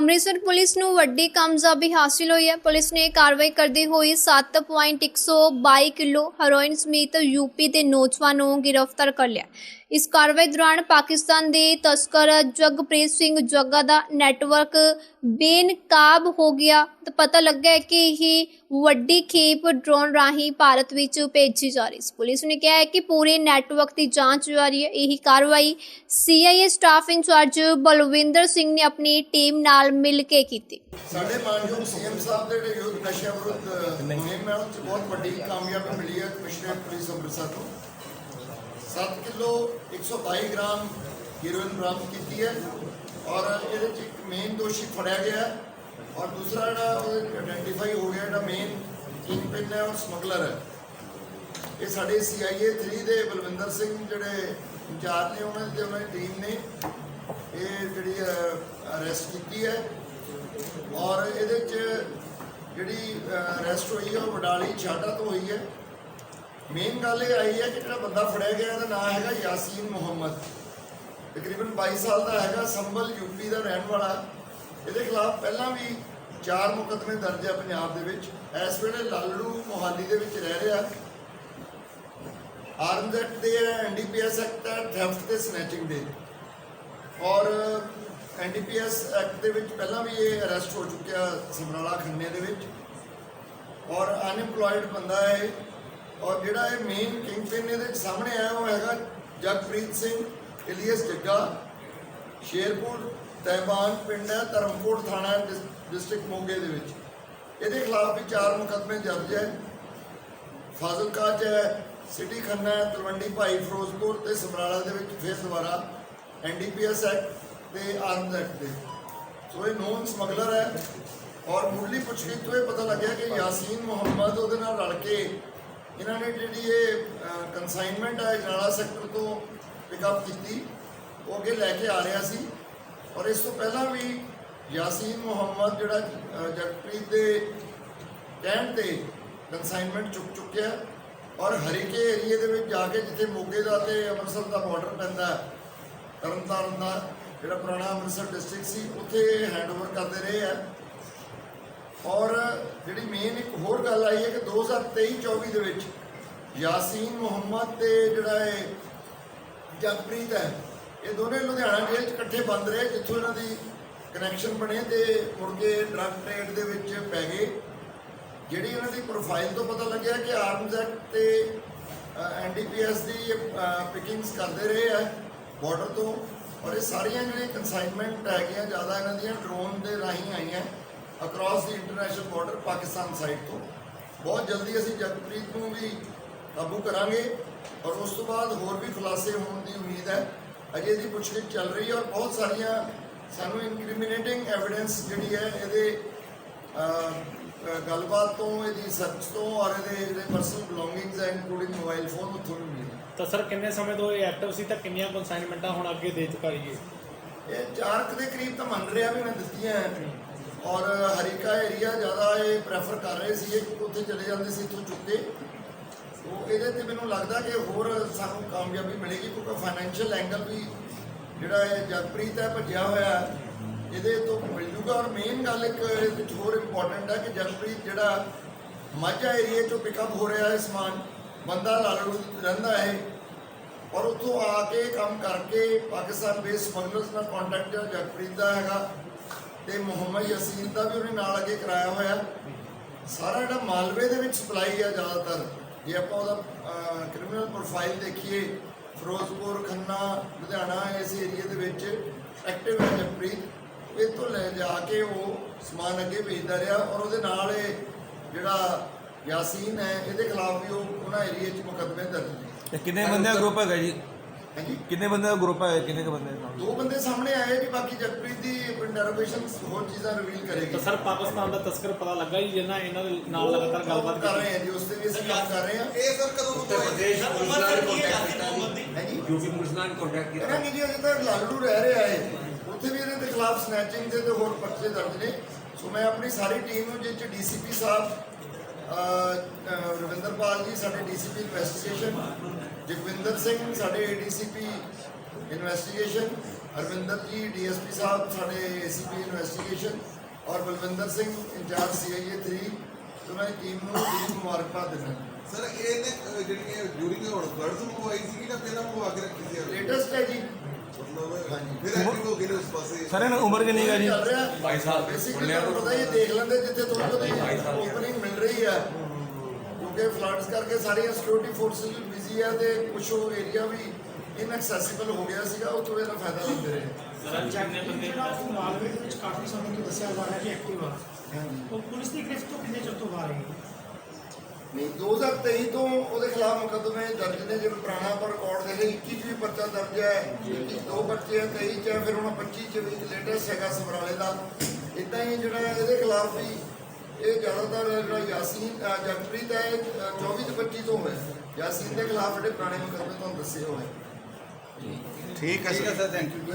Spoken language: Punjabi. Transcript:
ਅੰਮ੍ਰਿਤਸਰ ਪੁਲਿਸ ਨੂੰ ਵੱਡੀ ਕਾਮਯਾਬੀ ਹਾਸਿਲ ਹੋਈ ਹੈ। ਪੁਲਿਸ ਨੇ ਕਾਰਵਾਈ ਕਰਦੀ ਹੋਈ 7.122 ਕਿਲੋ ਹੈਰੋਇਨ ਸਮੇਤ ਯੂਪੀ ਦੇ ਨੌਜਵਾਨ ਨੂੰ ਗ੍ਰਿਫਤਾਰ ਕਰ ਲਿਆ। ਇਸ ਕਾਰਵਾਈ ਦੌਰਾਨ ਪਾਕਿਸਤਾਨ ਦੇ ਤਸਕਰ ਜਗਪ੍ਰੀਤ ਸਿੰਘ ਜੱਗਾ ਦਾ ਨੈਟਵਰਕ ਬੇਨਕਾਬ ਹੋ ਗਿਆ। ਤਾਂ ਪਤਾ ਲੱਗਾ ਹੈ ਕਿ ਇਹ ਵੱਡੀ ਖੇਪ ਡਰੋਨ ਰਾਹੀਂ ਭਾਰਤ ਵਿੱਚ ਭੇਜੀ ਜਾ ਰਹੀ ਸੀ। ਪੁਲਿਸ ਨੇ ਕਿਹਾ ਹੈ ਕਿ ਪੂਰੇ ਨੈਟਵਰਕ ਦੀ ਜਾਂਚ ਜਾਰੀ ਹੈ। ਇਹ ਕਾਰਵਾਈ CIA staff in charge Balwinder Singh ਨੇ ਆਪਣੀ ਟੀਮ ਨਾਲ ਮਿਲ ਕੇ ਕੀਤੀ। ਸਾਡੇ ਮਾਨਯੋਗ ਸੀਐਮ ਸਾਹਿਬ ਦੇ ਜਿਹੜੇ ਨਸ਼ਾ ਵਿਰੁੱਧ ਮੁਹਿੰਮ ਹੈ ਉਹ ਬਹੁਤ ਵੱਡੀ ਕਾਮਯਾਬੀ ਮਿਲੀ ਹੈ ਕਮਿਸ਼ਨਰ ਪੁਲਿਸ ਅੰਮ੍ਰਿਤਸਰ ਤੋਂ। 7 ਕਿਲੋ 122 ਗ੍ਰਾਮ ਹੀਰੋਇਨ ਬਰਾਮਦ ਕੀਤੀ ਹੈ ਔਰ ਇਹਦੇ ਚ ਇੱਕ ਮੇਨ ਦੋਸ਼ੀ ਫੜਿਆ ਗਿਆ ਔਰ ਦੂਸਰਾ ਜਿਹੜਾ ਉਹ ਆਇਡੈਂਟੀਫਾਈ ਹੋ ਗਿਆ ਜਿਹੜਾ ਮੇਨ ਕਿੰਗ ਪਿਨ ਹੈ ਔਰ ਸਮਗਲਰ ਹੈ। ਇਹ ਸਾਡੇ ਸੀਆਈਏ 3 ਦੇ ਬਲਵਿੰਦਰ ਸਿੰਘ ਜਿਹੜੇ ਇੰਚਾਰਜ ਨੇ, ਉਹਨਾਂ ਦੀ ਉਹਨਾਂ ਦੀ ਟੀਮ ਨੇ ਇਹ ਜਿਹੜੀ ਅਰੈਸਟ ਕੀਤੀ ਹੈ ਔਰ ਇਹਦੇ ਚ ਜਿਹੜੀ ਅਰੈਸਟ ਹੋਈ ਹੈ ਉਹ ਬਡਾਲੀ ਛਾਟਾ ਤੋਂ ਹੋਈ ਹੈ। ਮੇਨ ਗੱਲ ਇਹ ਆਈ ਹੈ ਕਿ ਜਿਹੜਾ ਬੰਦਾ ਫੜਿਆ ਗਿਆ, ਇਹਦਾ ਨਾਮ ਹੈਗਾ ਯਾਸੀਨ ਮੁਹੰਮਦ। ਤਕਰੀਬਨ 22 ਸਾਲ ਦਾ ਹੈਗਾ, ਸੰਭਲ ਯੂਪੀ ਦਾ ਰਹਿਣ ਵਾਲਾ। ਇਹਦੇ ਖਿਲਾਫ ਪਹਿਲਾਂ ਵੀ ਚਾਰ ਮੁਕੱਦਮੇ ਦਰਜ ਹੈ ਪੰਜਾਬ ਦੇ ਵਿੱਚ। ਇਸ ਵੇਲੇ ਲਾਲੜੂ ਮੋਹਾਲੀ ਦੇ ਵਿੱਚ ਰਹਿ ਰਿਹਾ। ਆਰਮਜ਼ ਐਕਟ ਦੇ ਐਨਡੀਪੀਐਸ ਐਕਟ ਹੈ ਥੈਫਟ ਤੇ ਸਨੈਚਿੰਗ ਦੇ। ਔਰ ਐਨਡੀਪੀਐਸ ਐਕਟ ਦੇ ਵਿੱਚ ਪਹਿਲਾਂ ਵੀ ਇਹ ਅਰੈਸਟ ਹੋ ਚੁੱਕਿਆ ਸਮਰਾਲਾ ਖੰਨੇ ਦੇ ਵਿੱਚ। ਔਰ ਅਨਇੰਪਲੋਇਡ ਬੰਦਾ ਹੈ ਔਰ ਜਿਹੜਾ ਇਹ ਮੇਨ ਕਿੰਗ ਪਿਨ ਇਹਦੇ ਵਿੱਚ ਸਾਹਮਣੇ ਆਇਆ ਉਹ ਹੈਗਾ ਜਗਪ੍ਰੀਤ ਸਿੰਘ ਇਲੀਅਸ ਜੱਗਾ ਸ਼ੇਰਪੁਰ, ਤਹਿਬਾਨ ਪਿੰਡ ਹੈ, ਧਰਮਕੋਟ ਥਾਣਾ ਡਿਸਟ੍ਰਿਕਟ ਮੋਗੇ ਦੇ ਵਿੱਚ। ਇਹਦੇ ਖਿਲਾਫ ਵੀ ਚਾਰ ਮੁਕੱਦਮੇ ਦਰਜ ਹੈ। ਫਾਜ਼ਿਲਕਾ ਚ ਹੈ, ਸਿਟੀ ਖੰਨਾ ਹੈ, ਤਲਵੰਡੀ ਭਾਈ ਫਿਰੋਜ਼ਪੁਰ ਤੇ ਸਮਰਾਲਾ ਦੇ ਵਿੱਚ ਫਿਰ ਦੁਬਾਰਾ ਐਨਡੀਪੀਐਸ ਐਕਟ ਤੇ ਆਰਮਜ਼ ਐਕਟ ਦੇ। ਸੋ ਇਹ ਨੋਨ ਸਮਗਲਰ ਹੈ। ਔਰ ਮੁੱਢਲੀ ਪੁੱਛਗਿੱਛ ਤੋਂ ਇਹ ਪਤਾ ਲੱਗਿਆ ਕਿ ਯਾਸੀਨ ਮੁਹੰਮਦ ਉਹਦੇ ਨਾਲ ਰਲ ਕੇ ਇਹਨਾਂ ਨੇ ਜਿਹੜੀ ਇਹ ਕਨਸਾਈਨਮੈਂਟ ਹੈ ਜਨਾਲਾ ਸੈਕਟਰ ਤੋਂ ਪਿਕਅਪ ਕੀਤੀ। ਉਹ ਅੱਗੇ ਲੈ ਕੇ ਆ ਰਿਹਾ ਸੀ। ਔਰ ਇਸ ਤੋਂ ਪਹਿਲਾਂ ਵੀ ਯਾਸੀਨ ਮੁਹੰਮਦ ਜਿਹੜਾ ਜਗਪ੍ਰੀਤ ਦੇ ਕਹਿਣ ਤੇ ਕਨਸਾਈਨਮੈਂਟ ਚੁੱਕ ਚੁੱਕਿਆ। ਔਰ ਹਰੀਕੇ ਏਰੀਏ ਦੇ ਵਿੱਚ ਜਾ ਕੇ ਜਿੱਥੇ ਮੋਗੇ ਦਾ ਤੇ ਅੰਮ੍ਰਿਤਸਰ ਦਾ ਬਾਰਡਰ ਪੈਂਦਾ ਤਰਨਤਾਰਨ ਦਾ ਜਿਹੜਾ ਪੁਰਾਣਾ ਅੰਮ੍ਰਿਤਸਰ ਡਿਸਟ੍ਰਿਕਟ ਸੀ, ਉੱਥੇ ਹੈਂਡਓਵਰ ਕਰਦੇ ਰਹੇ ਆ ਔਰ ਜਿਹੜੀ ਮੇਨ ਇੱਕ ਹੋਰ ਗੱਲ ਆਈ ਹੈ ਕਿ 2023-24 ਦੇ ਵਿੱਚ ਯਾਸੀਨ ਮੁਹੰਮਦ ਤੇ ਜਿਹੜਾ ਇਹ ਜਗਪ੍ਰੀਤ ਹੈ, ਇਹ ਦੋਨੇ ਲੁਧਿਆਣਾ ਜੇਲ੍ਹ 'ਚ ਇਕੱਠੇ ਬੰਦ ਰਹੇ, ਜਿੱਥੋਂ ਇਹਨਾਂ ਦੀ ਕਨੈਕਸ਼ਨ ਬਣੇ ਤੇ ਮੁੜ ਕੇ ਡਰੱਗ ਟ੍ਰੇਡ ਦੇ ਵਿੱਚ ਪੈ ਗਏ। ਜਿਹੜੀ ਇਹਨਾਂ ਦੀ ਪ੍ਰੋਫਾਈਲ ਤੋਂ ਪਤਾ ਲੱਗਿਆ ਕਿ ਆਰਮਜ਼ ਐਕਟ ਤੇ ਐਨਡੀਪੀਐਸ ਦੀ ਪਿਕਿੰਗਸ ਕਰਦੇ ਰਹੇ ਆ ਬਾਰਡਰ ਤੋਂ, ਔਰ ਇਹ ਸਾਰੀਆਂ ਜਿਹੜੀਆਂ ਕਨਸਾਈਨਮੈਂਟ ਹੈਗੀਆਂ, ਜ਼ਿਆਦਾ ਇਹਨਾਂ ਦੀਆਂ ਡਰੋਨ ਦੇ ਰਾਹੀਂ ਆਈਆਂ ਅਕ੍ਰੋਸ ਦੀ ਇੰਟਰਨੈਸ਼ਨਲ ਬਾਰਡਰ ਪਾਕਿਸਤਾਨ ਸਾਈਡ ਤੋਂ। ਬਹੁਤ ਜਲਦੀ ਅਸੀਂ ਜਗਪ੍ਰੀਤ ਨੂੰ ਵੀ ਕਾਬੂ ਕਰਾਂਗੇ ਔਰ ਉਸ ਤੋਂ ਬਾਅਦ ਹੋਰ ਵੀ ਖੁਲਾਸੇ ਹੋਣ ਦੀ ਉਮੀਦ ਹੈ। ਅਜੇ ਦੀ ਪੁੱਛਗਿੱਛ ਚੱਲ ਰਹੀ ਹੈ ਔਰ ਬਹੁਤ ਸਾਰੀਆਂ ਸਾਨੂੰ ਇਨਕ੍ਰਿਮੀਨੇਟਿੰਗ ਐਵੀਡੈਂਸ ਜਿਹੜੀ ਹੈ ਇਹਦੇ ਗੱਲਬਾਤ ਤੋਂ ਇਹਦੀ ਸਰਚ ਤੋਂ ਔਰ ਇਹਦੇ ਜਿਹੜੇ ਪਰਸਨਲ ਬਿਲੋਂਗਿੰਗਸ ਹੈ ਇਨਕਲੂਡਿੰਗ ਮੋਬਾਈਲ ਫੋਨ ਉੱਥੋਂ ਵੀ ਮਿਲੀ। ਤਾਂ ਸਰ ਕਿੰਨੇ ਸਮੇਂ ਤੋਂ ਇਹ ਐਕਟਿਵ ਸੀ ਤਾਂ ਕਿੰਨੀਆਂ ਕਨਸਾਈਨਮੈਂਟਾਂ ਹੁਣ ਅੱਗੇ ਦੇ ਚੁੱਕਾ ਜੀ ਇਹ? ਕੁ ਦੇ ਕਰੀਬ ਤਾਂ ਮੰਨ ਰਿਹਾ ਵੀ ਮੈਂ ਦਿੱਤੀਆਂ ਹੈ। ਔਰ ਹਰੀਕਾ ਏਰੀਆ ਜ਼ਿਆਦਾ ਇਹ ਪ੍ਰੈਫਰ ਕਰ ਰਹੇ ਸੀ ਕਿ ਉੱਥੇ ਚਲੇ ਜਾਂਦੇ ਸੀ ਇੱਥੋਂ ਚੁੱਕ ਸੋ ਇਹਦੇ ਤੇ ਮੈਨੂੰ ਲੱਗਦਾ ਕਿ ਹੋਰ ਸਾਨੂੰ ਕਾਮਯਾਬੀ ਮਿਲੇਗੀ ਕਿਉਂਕਿ ਫਾਈਨੈਂਸ਼ੀਅਲ ਐਂਗਲ ਵੀ ਜਿਹੜਾ ਇਹ ਜਗਪ੍ਰੀਤ ਹੈ, ਭੱਜਿਆ ਹੋਇਆ ਇਹਦੇ ਤੋਂ ਮਿਲ ਜੂਗਾ। ਔਰ ਮੇਨ ਗੱਲ ਇੱਕ ਇਹਦੇ ਵਿੱਚ ਹੋਰ ਇੰਪੋਰਟੈਂਟ ਹੈ ਕਿ ਜਗਪ੍ਰੀਤ ਜਿਹੜਾ ਮਾਝਾ ਏਰੀਆ ਚੋਂ ਪਿਕਅਪ ਹੋ ਰਿਹਾ ਹੈ ਸਮਾਨ। ਬੰਦਾ ਲਾਲੜੂ ਰਹਿੰਦਾ ਹੈ। ਔਰ ਉੱਥੋਂ ਆ ਕੇ ਕੰਮ ਕਰਕੇ ਪਾਕਿਸਤਾਨ ਬੇਸ ਸਮਗਲਰਸ ਨਾਲ ਕੰਟੈਕਟ ਜਗਪ੍ਰੀਤ ਦਾ ਹੈਗਾ ਤੇ ਮੁਹੰਮਦ ਯਸੀਨ ਦਾ ਵੀ ਉਹਨੇ ਨਾਲ ਅੱਗੇ ਕਰਾਇਆ ਹੋਇਆ। ਸਾਰਾ ਜਿਹੜਾ ਮਾਲਵੇ ਦੇ ਵਿੱਚ ਸਪਲਾਈ ਆ ਜ਼ਿਆਦਾਤਰ ਜੇ ਆਪਾਂ ਉਹਦਾ ਕ੍ਰਿਮੀਨਲ ਪ੍ਰੋਫਾਈਲ ਦੇਖੀਏ ਫਿਰੋਜ਼ਪੁਰ ਖੰਨਾ ਲੁਧਿਆਣਾ ਇਸ ਏਰੀਆ ਦੇ ਵਿੱਚ ਐਕਟਿਵ ਹੈ ਜਗਪ੍ਰੀਤ। ਇਹ ਤੋਂ ਲੈ ਜਾ ਕੇ ਉਹ ਸਮਾਨ ਅੱਗੇ ਭੇਜਦਾ ਰਿਹਾ ਔਰ ਉਹਦੇ ਨਾਲ ਇਹ ਜਿਹੜਾ ਯਾਸੀਨ ਹੈ ਇਹਦੇ ਖਿਲਾਫ ਵੀ ਉਹ ਉਹਨਾਂ ਏਰੀਆ 'ਚ ਮੁਕੱਦਮੇ ਦਰਜ ਨੇ। ਕਿੰਨੇ ਬੰਦਿਆਂ ਦਾ ਗਰੁੱਪ ਹੈਗਾ ਜੀ? ਹਾਂਜੀ? ਕਿੰਨੇ ਬੰਦਿਆਂ ਦਾ ਗਰੁੱਪ ਹੈ? ਕਿੰਨੇ ਕੁ ਬੰਦੇ ਨਾਲ? ਦੋ ਬੰਦੇ ਸਾਹਮਣੇ ਆਏ ਜੀ ਬਾਕੀ ਜਗਪ੍ਰੀਤ ਦੀ ਇੰਟਰੋਗੇਸ਼ਨ ਹੋਰ ਚੀਜ਼ਾਂ ਰਿਵੀਲ ਕਰੇਗੀ ਤਾਂ ਸਰ ਪਾਕਿਸਤਾਨ ਦਾ ਤਸਕਰ ਪਤਾ ਲੱਗਾ ਜੀ ਜਿਹਨਾਂ ਇਹਨਾਂ ਦੇ ਨਾਲ ਲਗਾਤਾਰ ਗੱਲਬਾਤ ਕਰ ਰਹੇ ਹਾਂ ਜੀ ਉਸ ਤੇ ਵੀ ਅਸੀਂ ਕੰਮ ਕਰ ਰਹੇ ਹਾਂ ਇਹ ਸਰ ਕਦੋਂ ਤੋਂ ਉੱਤਰ ਪ੍ਰਦੇਸ਼ ਪੁਲਿਸ ਨਾਲ ਕੰਟੈਕਟ ਕੀਤਾ ਜੀ। ਹੈ ਜੀ ਯੂਪੀ ਪੁਲਿਸ ਨਾਲ ਕੰਟੈਕਟ ਕੀਤਾ। ਇਹਨਾਂ ਕੀ ਜੀ ਅਜੇ ਤੱਕ ਲਾਲੜੂ ਰਹਿ ਰਿਹਾ ਹੈ। ਉੱਥੇ ਵੀ ਇਹਦੇ ਦੇ ਖਿਲਾਫ ਸਨੈਚਿੰਗ ਦੇ ਤੇ ਹੋਰ ਪਰਚੇ ਦਰਜ ਨੇ। ਸੋ ਮੈਂ ਆਪਣੀ ਸਾਰੀ ਟੀਮ ਨੂੰ ਜਿਸ ਚ ਡੀਸੀਪੀ ਸਾਹਿਬ ਰਵਿੰਦਰਪਾਲ ਜੀ ਸਾਡੇ ਡੀਸੀਪੀ ਇਨਵੈਸਟੀਗੇਸ਼ਨ ਜਗਵਿੰਦਰ ਸਿੰਘ ਸਾਡੇ ਏਡੀਸੀਪੀ ਇਨਵੈਸਟੀਗੇਸ਼ਨ ਅਰਵਿੰਦਰ ਜੀ ਡੀਐਸਪੀ ਸਾਹਿਬ ਸਾਡੇ ਏਸੀਪੀ ਇਨਵੈਸਟੀਗੇਸ਼ਨ ਔਰ ਬਲਵਿੰਦਰ ਸਿੰਘ ਇੰਚਾਰਜ ਸੀਆਈਏ 3 ਉਹਨਾਂ ਦੀ ਟੀਮ ਨੂੰ ਦਿਲੀ ਮੁਬਾਰਕਬਾਦ ਦਿੰਦਾ ਸਰ ਇਹਨੇ ਅਹ, ਜਿਹੜੀਆਂ ਡਿਊਰਿੰਗ ਹੁਣ ਫਲੱਡਸ ਮੰਗਵਾਈ ਸੀ ਕਿ ਪਹਿਲਾਂ ਮੰਗਵਾ ਕੇ ਰੱਖੀ ਸੀ? ਲੇਟੈਸਟ ਹੈ ਜੀ। ਨੇ ਸਰ ਇਹਨਾਂ ਉਮਰ ਕਿੰਨੀ ਹੈ ਜੀ? ਚੱਲ ਰਿਹਾ ਭਾਈ ਸਾਹਿਬ, ਬੇਸਿਕਲੀ ਤੁਹਾਨੂੰ ਪਤਾ ਹੀ ਹੈ, ਦੇਖ ਲੈਂਦੇ ਜਿੱਥੇ ਬਹੁਤੀ ਓਪਨਿੰਗ ਮਿਲ ਰਹੀ ਹੈ। ਕਿਉਂਕਿ ਫਲੱਡਸ ਕਰਕੇ ਸਾਰੀਆਂ ਸਿਕਿਉਰਿਟੀ ਫੋਰਸਸ ਵੀ ਬਿਜ਼ੀ ਹੈ ਤੇ ਕੁਝ ਉਹ ਏਰੀਆ ਵੀ ਇਨਐਕਸੈਸਿਬਲ ਹੋ ਗਿਆ ਸੀਗਾ ਉਹ ਤੋਂ ਇਹਦਾ ਫਾਇਦਾ ਲੈਂਦੇ ਰਹੇ। ਜਿਹੜਾ ਉਹ ਮਾਲਵੇ ਦੇ ਵਿੱਚ ਕਾਫੀ ਸਮੇਂ ਤੋਂ ਦੱਸਿਆ ਜਾ ਰਿਹਾ ਕਿ ਐਕਟਿਵ ਆ। ਹਾਂਜੀ। ਉਹ ਪੁਲਿਸ ਦੀ ਗ੍ਰਿਫਤ ਤੋਂ ਕਿੰਨੇ ਚਿਰ ਤੋਂ ਬਾਹਰ ਹੈ ਨਹੀਂ 2023 ਤੋਂ ਉਹਦੇ ਖਿਲਾਫ ਮੁਕੱਦਮੇ ਦਰਜ ਨੇ ਜਿਵੇਂ ਪੁਰਾਣਾ ਪਰ ਰਿਕਾਰਡ ਦੇ ਲਈ 21 ਚ ਵੀ ਪਰਚਾ ਦਰਜ ਹੈ 21 ਦੋ ਬੱਚੇ ਆ 23 ਚ ਹੈ, ਫਿਰ ਹੁਣ 25 ਚ ਵੀ ਲੇਟੈਸਟ ਹੈਗਾ ਸਮਰਾਲੇ ਦਾ। ਇਦਾਂ ਹੀ ਜਿਹੜਾ ਇਹਦੇ ਖਿਲਾਫ ਵੀ ਇਹ ਜ਼ਿਆਦਾਤਰ ਜਿਹੜਾ ਯਾਸੀਨ ਜਗਪ੍ਰੀਤ ਹੈ ਇਹ, ਅ, 24 ਤੇ 25 ਤੋਂ ਹੋਇਆ ਯਾਸੀਨ ਦੇ ਖਿਲਾਫ ਜਿਹੜੇ ਪੁਰਾਣੇ ਮੁਕੱਦਮੇ ਤੁਹਾਨੂੰ ਦੱਸੇ ਹੋਏ ਠੀਕ ਹੈ ਸਰ ਥੈਂਕ ਯੂ